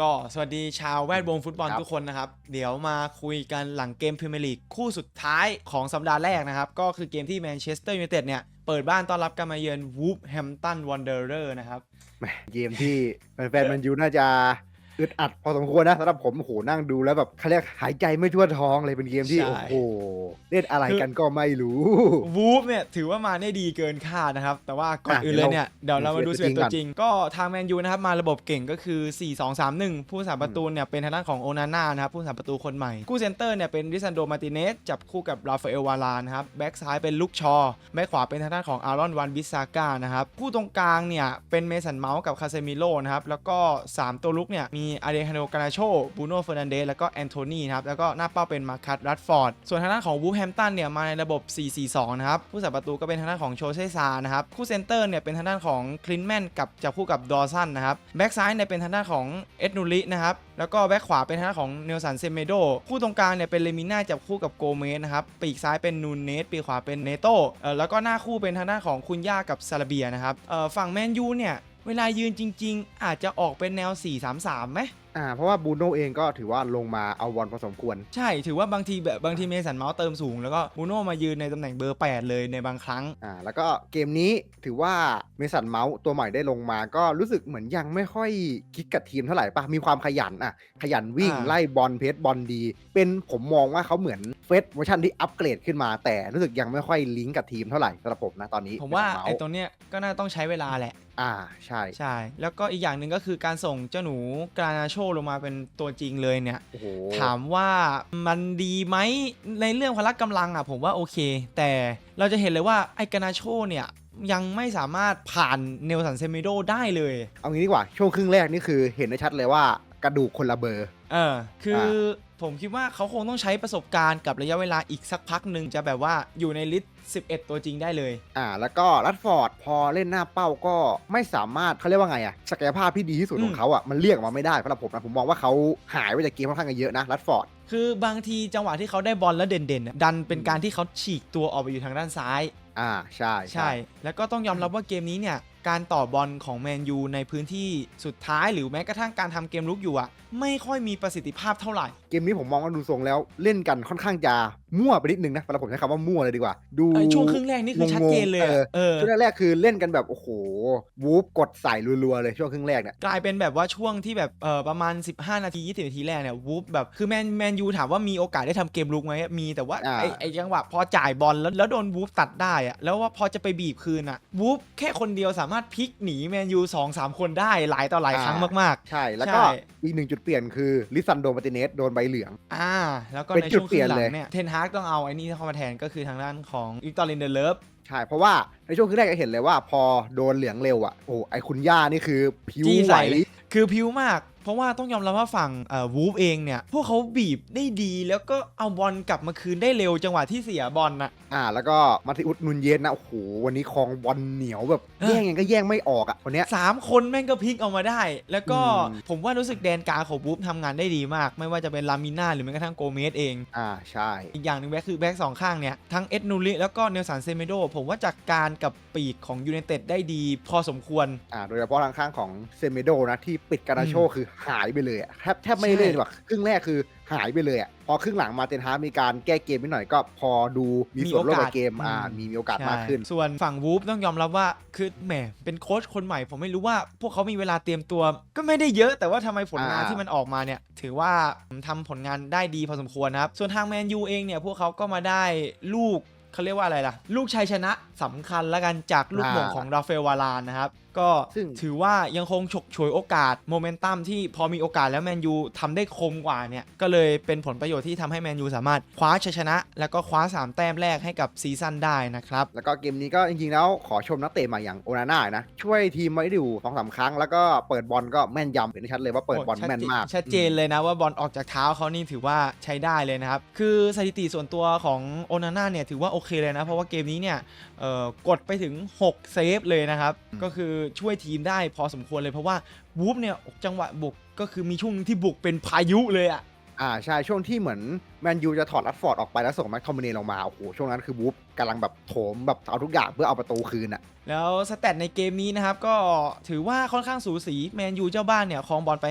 ก็สวัสดีชาวแวดวงฟุตบอลครับทุกคนนะครับ เดี๋ยวมาคุยกันหลังเกมพรีเมียร์ลีกคู่สุดท้ายของสัปดาห์แรกนะครับ ก็คือเกมที่แมนเชสเตอร์ยูไนเต็ดเนี่ย เปิดบ้านต้อนรับการมาเยือนวูฟแฮมตันวันเดอร์นะครับแหมเกมที่แฟนๆแมันยูน่าจะ อึดอัดพอสมควรนะสำหรับผมโอ้โหนั่งดูแล้วแบบเขาเรียกหายใจไม่ทั่วท้องเลยเป็นเกมที่ใช่ โอ้โหเล่นอะไรกันก็ไม่รู้ วูฟเนี่ยถือว่ามาได้ดีเกินคาดนะครับ แต่ว่าก่อนอะอื่นเลยเนี่ย เดี๋ยวเรามาดูเดี๋สิยวบเราตัวจริงก็ทางแมนยูนะครับมาระบบเก่งก็คือ 4 2 3 1 ผู้สาประตูเนี่ยเป็นทางด้านของโอนาน่านะครับผู้สาประตูคนใหม่ คู่เซนเตอร์เนี่ยเป็นริซันโดมาติเนสจับคู่กับราฟาเอลวาลานนะครับแบ็กซ้ายเป็นลุกชอแบ็กขวาเป็นทางด้านของอารอนวันบิสซาก้านะครับคู่ตรงกลางเนี่ยเป็นเมสันเมาส์กับคาเซมิโลนะครับแล้วก็3ตัวลุกเนี่ยมีอาเดฮาโนกานาโชบูโน่เฟอร์นันเดสแล้วก็แอนโทนีครับแล้วก็หน้าเป้าเป็นมาคัตรัตฟอร์ดส่วนทางด้านของวูฟแฮมตันเนี่ยมาในระบบ 4-4-2 นะครับผู้สาประตูก็เป็นทางด้านของโชเซซานะครับคู่เซนเตอร์เนี่ยเป็นทางด้านของคลินแมนกับจับคู่กับดอสันนะครับแบ็กซ้ายเนี่ยเป็นทางด้านของเอ็ดนูรินะครับแล้วก็แบ็กขวาเป็นทางด้านของเนลสันเซเมโดคู่ตรงกลางเนี่ยเป็นเลมิน่าจับคู่กับโกเมสนะครับปีกซ้ายเป็นนูนเนสปีกขวาเป็นเนโตเอ่อแล้วก็หน้าคู่เป็นทางด้านของคุณย่ากับซาลาเบียนะครับเอ่อฝั่งแมนยูเนี่ย เวลายืนจริง ๆ อาจจะออกเป็นแนว 4-3-3ไหมอ่า เพราะว่าบูโน่เองก็ถือว่าลงมาเอาบอลพอสมควร ใช่ถือว่าบางทีแบบบางทีเมสันเมาส์เติมสูง แล้วก็บูโน่มายืนในตำแหน่งเบอร์ 8 เลยในบางครั้ง อ่า แล้วก็เกมนี้ถือว่าเมสันเมาส์ตัวใหม่ได้ลงมา ก็รู้สึกเหมือนยังไม่ค่อยคิดกับทีมเท่าไหร่ปะมีความขยันอะ ขยันวิ่งอ่า ไล่บอลเพสบอลดี เป็นผมมองว่าเขาเหมือนเฟสเวอร์ชันที่อัปเกรดขึ้นมา แต่รู้สึกยังไม่ค่อยลิงก์กับทีมเท่าไหร่สำหรับผมนะตอนนี้ผมว่าเมสันเส์ไอ้ตรงเนี้ยก็น่าต้องใช้เวลาแหละ อ่าใช่ ใช่ แล้วก็อีกอย่างหนึ่งก็คือการส่งเจ้าหนูกรานาโชลงมาเป็นตัวจริงเลยเนี่ยโอ้โหถามว่ามันดีไหมในเรื่องพละกำลังอะผมว่าโอเค แต่เราจะเห็นเลยว่าไอ้กรานาโชเนี่ยยังไม่สามารถผ่านเนลสันเซเมโดได้เลย เอางี้ดีกว่า ช่วงครึ่งแรกนี่คือเห็นได้ชัดเลยว่ากระดูกคนละเบอร์ เออ คืออ ผมคิดว่าเขาคงต้องใช้ประสบการณ์กับระยะเวลาอีกสักพักหนึ่งจะแบบว่าอยู่ในลิสต์ 11 ตัวจริงได้เลย อ่า แล้วก็รัดฟอร์ดพอเล่นหน้าเป้าก็ไม่สามารถเขาเรียกว่าไงอะศักยภาพที่ดีที่สุดอืมของเขาอะมันเรียกออกมาไม่ได้สำหรับผมนะผมมองว่าเขาหายไปจากเกมค่อนข้างเยอะนะรัดฟอร์ดคือบางทีจังหวะที่เขาได้บอลแล้วเด่นๆน่ะดันเป็นการที่เขาฉีกตัวออกไปอยู่ทางด้านซ้าย อ่าใช่ ใช่ แล้วก็ต้องยอมรับว่าเกมนี้เนี่ย การต่อบอลของแมนยูในพื้นที่สุดท้ายหรือแม้กระทั่งการทำเกมลุกอยู่อะไม่ค่อยมีประสิทธิภาพเท่าไหร่ เกมนี้ผมมองว่าดูทรงแล้วเล่นกันค่อนข้างจะ มั่วไปนิดนึงนะสำหรับผมใช้คำว่ามั่วเลยดีกว่า ดูเอ้ยช่วงครึ่งแรกนี่คือชัดเจนเลยอะเออช่วงแรกๆคือเล่นกันแบบโอ้โหวูฟกดใส่รัวๆเลยช่วงครึ่งแรกเนี่ยกลายเป็นแบบว่าช่วงที่แบบเออประมาณ 15 นาที 20 นาทีแรกเนี่ยวูฟแบบคือแมนแมนยูถามว่ามีโอกาสได้ทำเกมลุกไหมมีแต่ว่าอ่าไอไอจังหวะพอจ่ายบอลแล้วแล้วโดนวูฟตัดได้อะแล้วว่าพอจะไปบีบคืนอะวูฟแค่คนเดียวสามารถพลิกหนีแมนยูสองสามคนได้หลายต่อหลายครั้งมากใช่แล้วก็ใช่อีกหนึ่งจุดเปลี่ยนคือลิซันโดมาร์ติเนสโดนใบเหลืองๆอ่าแล้วก็เป็นในจุช่ดวงคเปลี่รึ่ยนงหลัเลยงเนี่ยเทนฮากต้องเอาไอ้นี่เข้ามาแทนก็คือทางด้านของวิกตอรินเดเลฟใช่เพราะว่าในช่วงครึ่งแรกจะเห็นเลยว่าพอโดนเหลืองเร็วอะโอ้ไอคุณย่านี่คือผิวจี้ไหว ใส่เลยคือพิวมากเพราะว่าต้องยอมรับว่าฝั่งเอ่อวูฟเองเนี่ย พวกเขาบีบได้ดีแล้วก็เอาบอลกลับมาคืนได้เร็วจังหวะที่เสียบอลน่ะอ่า แล้วก็มาติอุสนุนเยสนะ โอ้โห วันนี้คลองบอลเหนียวแบบเออแย่งยังก็แย่งไม่ออกอะคนเนี้ยสามคนแม่งก็พลิกเอามาได้ แล้วก็อืมผมว่ารู้สึกแดนกลางของวูฟทำงานได้ดีมาก ไม่ว่าจะเป็นลามิน่าหรือแม้กระทั่งโกเมสเอง อ่าใช่ อีกอย่างหนึ่งแบ็คคือแบ็คสองข้างเนี่ยทั้งเอ็ดนูริแล้วก็เนลสันเซเมโดผมว่าจัดการกับปีกของยูไนเต็ดได้ดี พอสมควรอ่าโดยเฉพาะทางข้างของเซเมโดนะที่ปิดการาโชอืมคือหายไปเลยอะแทบแทบไม่ได้เล่นใช่ดีกว่าครึ่งแรกคือหายไปเลยอะพอครึ่งหลังมาเตนฮาร์มีการแก้เกมนิดหน่อยก็พอดูมีส่วนร่วมกับเกมอ่ามีมีโอกาสมากขึ้นใช่ส่วนฝั่งวูฟต้องยอมรับว่าคือแหมเป็นโค้ชคนใหม่ผมไม่รู้ว่าพวกเขามีเวลาเตรียมตัว ก็ไม่ได้เยอะแต่ว่าทำไมผลงานอ่าที่มันออกมาเนี่ย ถือว่าทำผลงานได้ดีพอสมควรนะครับ ส่วนทางแมนยูเองเนี่ยพวกเขาก็มาได้ลูก เขาเรียกว่าอะไรล่ะ ลูกชัยชนะสำคัญแล้วกันจากลูกหม่งของราฟเฟลวารานนะครับ ก็ซึ่งถือว่ายังคงฉกฉวยโอกาสโมเมนตัมที่พอมีโอกาสแล้วแมนยูทำได้คมกว่าเนี่ย ก็เลยเป็นผลประโยชน์ที่ทำให้แมนยูสามารถคว้าชัยชนะ แล้วก็คว้า 3 แต้มแรกให้กับซีซั่นได้นะครับ แล้วก็เกมนี้ก็จริงๆแล้วขอชมนักเตะใหม่อย่างโอนาน่านะ ช่วยทีมมาได้อยู่สองสามครั้ง แล้วก็เปิดบอลก็แม่นยำเห็นได้ชัดเลยว่าเปิดบอลโชัแม่นมาก ชัดเจนเลยนะว่าบอลออกจากเท้าเขานี่ถือว่าใช้ได้เลยนะครับคือสถิติส่วนตัวของโอนาน่าเนี่ยถือว่าโอเคเลยนะ เพราะว่าเกมนี้เนี่ยเอ่อกดไปถึง 6 เซฟเลยนะครับอืมก็คือช่วยทีมได้พอสมควรเลยเพราะว่าวูฟเนี่ยจังหวะบุกก็คือมีช่วงหนึงที่บุกเป็นพายุเลยอะอ่าใช่ช่วงที่เหมือน แมนยูจะถอดรัดฟอร์ดออกไปแล้วส่งแม็กทอมเนลงมา โอ้โห ช่วงนั้นคือวูฟกำลังแบบโถมแบบเอาทุกอย่างเพื่อเอาประตูคืนอะแล้วสแตทในเกมนี้นะครับ ก็ถือว่าค่อนข้างสูสี แมนยูเจ้าบ้านเนี่ยครองบอลไป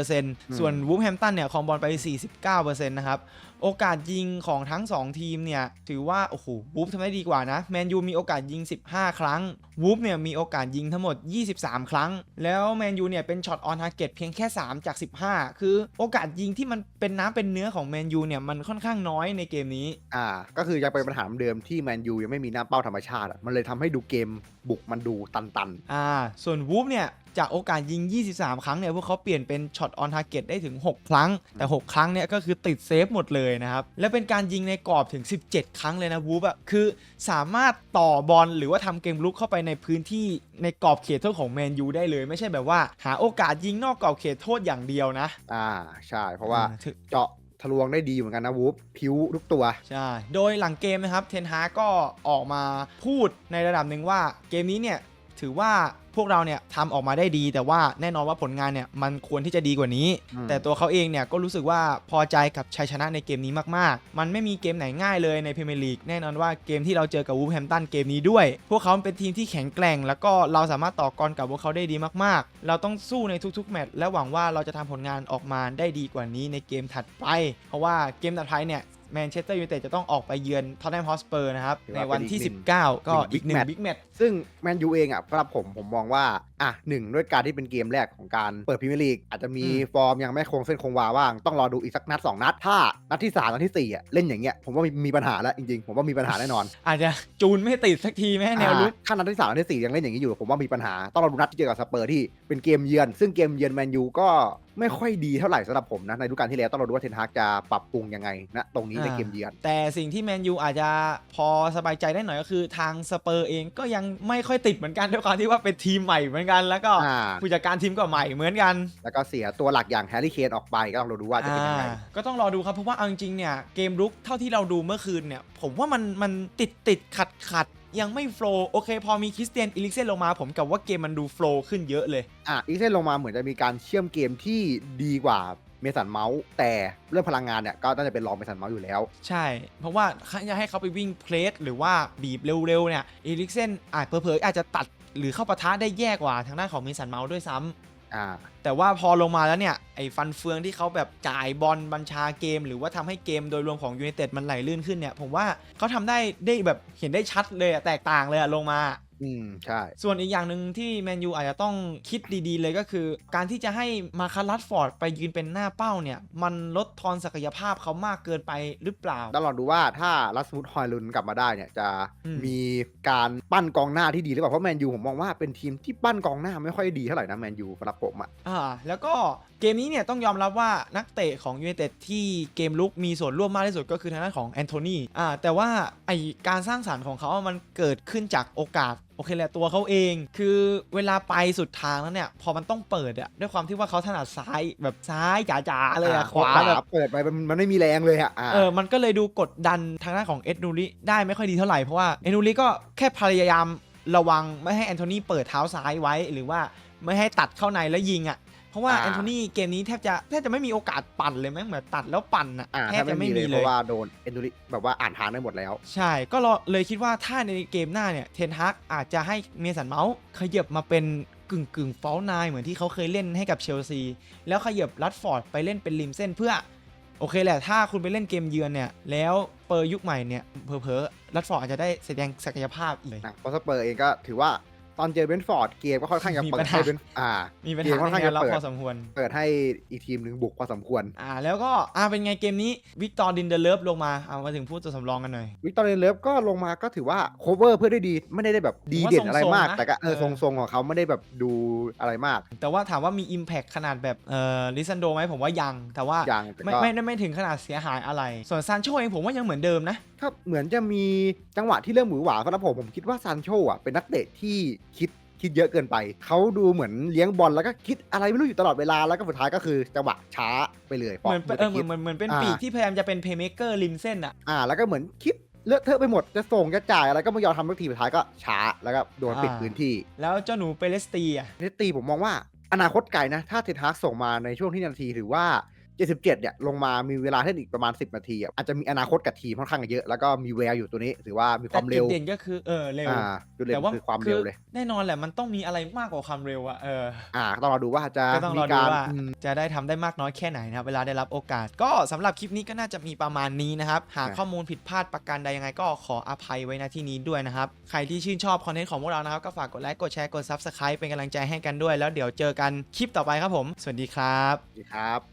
51%ส่วนวูฟแฮมตันเนี่ยครองบอลไป 49%นะครับ โอกาสยิงของทั้ง 2 ทีมเนี่ย ถือว่า โอ้โหวูฟทำได้ดีกว่านะ แมนยูมีโอกาสยิง 15 ครั้งวูฟเนี่ยมีโอกาสยิงทั้งหมด 23 ครั้ง แล้วแมนยูเนี่ยเป็นช็อตออนทาร์เก็ตเพียงแค่ 3 จาก 15 คือโอกาสยิงที่มันเป็นน้ำเป็นเนื้อของแมนยูเนี่ยมันค่อนข้างน้อยในเกมนี้ อ่า ก็คือยังเป็นปัญหาเดิมที่แมนยูยังไม่มีหน้าเป้าธรรมชาติอะมันเลยทำให้ดูเกมบุกมันดูตันอ่า ส่วนวูฟเนี่ย จากโอกาสยิง 23 ครั้งเนี่ย พวกเขาเปลี่ยนเป็นช็อตออนทาร์เก็ตได้ถึง 6 ครั้ง แต่ 6 ครั้งเนี่ยก็คือติดเซฟหมดเลยนะครับ และเป็นการยิงในกรอบถึง 17 ครั้งเลยนะวูฟอะคือสามารถต่อบอลหรือว่าทำเกมลุกเข้าไปในพื้นที่ในกรอบเขตโทษของแมนยูได้เลย ไม่ใช่แบบว่า หาโอกาสยิงนอกกรอบเขตโทษอย่างเดียวนะๆ อ่า ใช่ เพราะว่า อ่ถึง เจาะ ทะลวงได้ดีเหมือนกันนะวูฟผิวทุกตัว ใช่ โดยหลังเกมนะครับเทนฮาก็ออกมาพูดในระดับหนึ่งว่าเกมนี้เนี่ยถือว่า พวกเราเนี่ยทำออกมาได้ดี แต่ว่าแน่นอนว่าผลงานเนี่ยมันควรที่จะดีกว่านี้ อืม แต่ตัวเขาเองเนี่ยก็รู้สึกว่าพอใจกับชัยชนะในเกมนี้มากๆ มันไม่มีเกมไหนง่ายเลยในพรีเมียร์ลีกแน่นอนว่าเกมที่เราเจอกับวูฟแฮมตันเกมนี้ด้วย พวกเขาเป็นทีมที่แข็งแกร่ง แล้วก็เราสามารถต่อกรกับพวกเขาได้ดีมากๆ เราต้องสู้ในทุกๆแมตช์และหวังว่าเราจะทำผลงานออกมาได้ดีกว่านี้ในเกมถัดไป เพราะว่าเกมถัดไปเนี่ย แมนเชสเตอร์ยูไนเต็ดจะต้องออกไปเยือนท็อตแนมฮอสเปอร์นะครับถือในว่าวันเป็นที่อีกหนึ่ง19ก็หนึ่งอีกหนึ่ง big match บิ๊กแมตช์ซึ่งแมนยูเองอะสำหรับผมผมมองว่าอะหนึ่งด้วยการที่เป็นเกมแรกของการเปิดพรีเมียร์ลีกอาจจะมีอืมฟอร์มยังไม่คงเส้นคงวาว่างต้องรอดูอีกสักนัดสองนัด ถ้านัดที่สามนัดที่สี่อะ เล่นอย่างเงี้ยผมว่ามีมีปัญหาแล้วจริงๆ ผมว่ามีปัญหาแน่นอน อาจจะจูนไม่ติดสักทีแม่แนวลุกอ่าถ้านัดที่สามนัดที่สี่ยังเล่นอย่างนี้อยู่ผมว่ามีปัญหาต้องรอดูนัดที่เจอกับสเปอร์ที่เป็นเกมเยือน ซึ่งเกมเยือนแมนยูก็ ไม่ค่อยดีเท่าไหร่สำหรับผมนะในฤดูกาลที่แล้วต้องรอดูว่าเทนฮากจะปรับปรุงยังไงนะตรงนี้ในเกมเยือน แต่สิ่งที่แมนยูอาจจะพอสบายใจได้หน่อยก็คือทางสเปอร์เองก็ยังไม่ค่อยติดเหมือนกันด้วยความที่ว่าเป็นทีมใหม่เหมือนกัน แล้วก็อ่าผู้จัดการทีมก็ใหม่เหมือนกัน แล้วก็เสียตัวหลักอย่างแฮร์รี่เคนออกไปก็ต้องรอดูว่าจะเป็นยังไงอ่าก็ต้องรอดูครับเพราะว่าเอาจริงๆเนี่ยเกมรุกเท่าที่เราดูเมื่อคืนเนี่ยผมว่ามันมันติดติดขัดขัด ยังไม่โฟล์โอเค พอมีคริสเตียนอิลิกเซนลงมาผมกับว่าเกมมันดูโฟล์ขึ้นเยอะเลย อะอีกเส้นลงมาเหมือนจะมีการเชื่อมเกมที่ดีกว่าเมสันเมาส์แต่เรื่องพลังงานเนี่ยก็น่าจะเป็นรองเมสันเมาส์อยู่แล้ว ใช่ เพราะว่าจะให้เขาไปวิ่งเพลสหรือว่าบีบเร็วๆเนี่ยอิลิกเซนอาจเผลอๆอาจจะตัดหรือเข้าปะทะได้แย่กว่าทางด้านของมิสันเมาส์ด้วยซ้ำ อ่าแต่ว่าพอลงมาแล้วเนี่ยไอ้ฟันเฟืองที่เขาแบบจ่ายบอลบัญชาเกม หรือว่าทำให้เกมโดยรวมของยูไนเต็ดมันไหลลื่นขึ้นเนี่ยผมว่าเขาทำได้ได้แบบเห็นได้ชัดเลยแตกต่างเลยลงมา อืม ใช่ ส่วนอีกอย่างหนึ่งที่แมนยูอาจจะต้องคิดดีๆ เลยก็คือ การที่จะให้มาคารัสฟอร์ดไปยืนเป็นหน้าเป้าเนี่ย มันลดทอนศักยภาพเขามากเกินไปหรือเปล่า ต้องลองดูว่าถ้าลัสมุดฮอยลุนกลับมาได้เนี่ย จะอืม มีการปั้นกองหน้าที่ดีหรือเปล่า เพราะแมนยูผมมองว่าเป็นทีมที่ปั้นกองหน้าไม่ค่อยดีเท่าไหร่นะแมนยูสำหรับผมอะอ่าแล้วก็เกมนี้เนี่ยต้องยอมรับว่านักเตะของยูไนเต็ดที่เกมลุกมีส่วนร่วมมากที่สุดก็คือทางด้านของแอนโทนีอ่าแต่ว่าไอการสร้างสรรค์ของเขามันเกิดขึ้นจากโอกาสโอเคแหละตัวเขาเอง คือเวลาไปสุดทางแล้วเนี่ย พอมันต้องเปิดอะด้วยความที่ว่าเขาถนัดซ้ายแบบซ้ายจ๋าๆเลยอะอ่าขวาแบบเปิดไปมันมันไม่มีแรงเลยอะอ่าเออมันก็เลยดูกดดันทางด้านของเอ็ดนูริได้ไม่ค่อยดีเท่าไหร่เพราะว่าเอ็ดนูริก็แค่พยายามระวังไม่ให้แอนโทนีเปิดเท้าซ้ายไว้หรือว่าไม่ให้ตัดเข้าในแล้วยิงอะ เพราะว่าอ่า แอนโทนีเกมนี้แทบจะแทบจะไม่มีโอกาสปั่นเลยแมั้งเหมือนตัดแล้วปั่นอะอ่าแทแทบบจะไม่ไม่มีมีเลยเพเลยราะว่าโดนเอนดูริแบบว่าอ่านทางได้หมดแล้ว ใช่ ก็รอเลยคิดว่าถ้าในเกมหน้าเนี่ยเทนฮากอาจจะให้เมสันเมาส์ขยับมาเป็นกึ่งกึ่งฟอลนายเหมือนที่เขาเคยเล่นให้กับเชลซี แล้วขยับรัดฟอร์ดไปเล่นเป็นริมเส้นเพื่อ โอเคแหละ ถ้าคุณไปเล่นเกมเยือนเนี่ย แล้วเปอร์ยุคใหม่เนี่ยเผลอๆรัดฟอร์ดอาจจะได้แสดงศักยภาพอีก นะเพราะสเปอร์เองก็ถือว่า ตอนเจอเบนฟอร์ดเกมก็ค่อนข้างจะมีเปิปัดญหาให้เบนอ่ามีปัญเกหามค่อนในข้างแนจะวรับเปิดพอสมควร เปิดให้อีกทีมหนึ่งบุกพอสมควร อ่า แล้วก็อ่าเป็นไงเกมนี้วิกตอร์ดินเดเลฟลงมาเอามาถึงพูดตัวสำรองกันหน่อยวิกตอเรียเลฟก็ลงมาก็ถือว่าโคเวอร์เพื่อได้ดีไม่ได้แบบดีผมว่าเด่นอะไรมากทรงๆนะแต่ก็เออเออทรงๆของเขาไม่ได้แบบดูอะไรมาก แต่ว่าถามว่ามี Impact ขนาดแบบเอ่อลิซันโดไหมผมว่ายัง แต่ว่ายังแต่ไม่ก็ไม่ไม่ไม่ถึงขนาดเสียหายอะไร ส่วนซานโชเองผมว่ายังเหมือนเดิมนะ ก็เหมือนจะมีจังหวะที่เริ่มหวือหวาสำหรับผมผมคิดว่าซานโชอะเป็นนักเตะที่คิดคิดเยอะเกินไป เขาดูเหมือนเลี้ยงบอลแล้วก็คิดอะไรไม่รู้อยู่ตลอดเวลาแล้วก็สุดท้ายก็คือจังหวะช้าไปเลยเหมือนพราะเออเหคิมือดนเหมือนเหมือนเป็นอ่าปีกที่พยายามจะเป็นเพย์เม k เกอร์ริมเส้นอะอ่าแล้วก็เหมือนคิดเลอะเทอะไปหมดจะส่งจะจ่ายอะไรก็ไม่ยอมทำสักทีสุดท้ายก็ช้าแล้วก็โดนปิดอ่าพื้นที่ แล้วเจ้าหนูเปเลสตีอะเนตตีผมมองว่าอนาคตไกลนะ ถ้าเทนฮากส่งมาในช่วงที่นาทีถือว่า 77เนี่ยลงมามีเวลาเล่นอีกประมาณ 10 นาทีอะอาจจะมีอนาคตกับทีมค่อนข้างเยอะ แล้วก็มีแววอยู่ตัวนี้ถือว่ามีคแต่วามเร็วเด่นๆก็คือเออเร็วอ่าจุดเด่นแต่ว่าคือความเร็วเลยแน่นอนแหละมันต้องมีอะไรมากกว่าความเร็วอะเอออ่าต้องรอดูว่าจะก็ต้องรมีอดูการว่าอืมจะได้ทำได้มากน้อยแค่ไหนนะครับเวลาได้รับโอกาส ก็สำหรับคลิปนี้ก็น่าจะมีประมาณนี้นะครับหากอะข้อมูลผิดพลาดประการใดยังไงก็ขออภัยไว้ณที่นี้ด้วยนะครับใครที่ชื่นชอบคอนเทนต์ของพวกเรานะครับก็ฝากกดไลค์กดแชร์กด Subscribe เป็นกำลังใจให้กันด้วย แล้วเดี๋ยวเจอกันคลิปต่อไปครับผม สวัสดีครับดีครับ